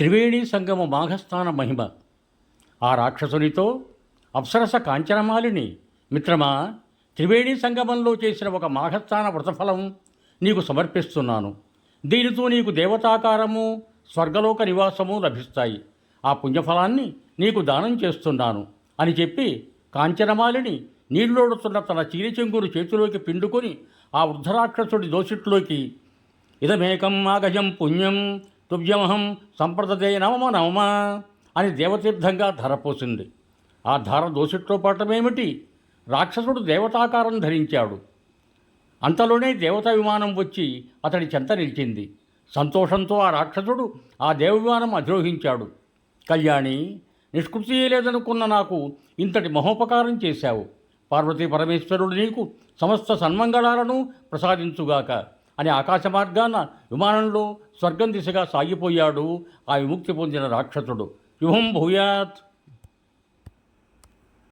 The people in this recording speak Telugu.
త్రివేణి సంగమ మాఘస్థాన మహిమ. ఆ రాక్షసునితో అప్సరస కాంచనమాలిని. మిత్రమా త్రివేణి సంగమంలో చేసిన ఒక మాఘస్థాన వ్రతఫలం నీకు సమర్పిస్తున్నాను. దీనితో నీకు దేవతాకారము స్వర్గలోక నివాసము లభిస్తాయి. ఆ పుణ్యఫలాన్ని నీకు దానం చేస్తున్నాను అని చెప్పి కాంచనమాలిని నీళ్ళోడుతున్న తన చీరిచెంగురు చేతిలోకి పిండుకొని ఆ వృద్ధరాక్షసుడి దోసిట్లోకి ఇదమేకం ఆగజం పుణ్యం తుభ్యమహం సంప్రదతే నవమ నవమ అని దేవతీర్థంగా ధరపోసింది ఆ ధార దోసిట్లో పడటమేమిటి రాక్షసుడు దేవతాకారం ధరించాడు. అంతలోనే దేవతా విమానం వచ్చి అతడి చెంత నిలిచింది. సంతోషంతో ఆ రాక్షసుడు ఆ దేవ విమానం అధిరోహించాడు. కళ్యాణి నిష్కృతి లేదనుకున్న నాకు ఇంతటి మహోపకారం చేశావు. పార్వతీ పరమేశ్వరుడు నీకు సమస్త సన్మంగళాలను ప్రసాదించుగాక. అని ఆకాశ మార్గాన విమానంలో స్వర్గం దిశగా సాగిపోయాడు ఆ విముక్తి పొందిన రాక్షసుడు. యుహం భూయాత్.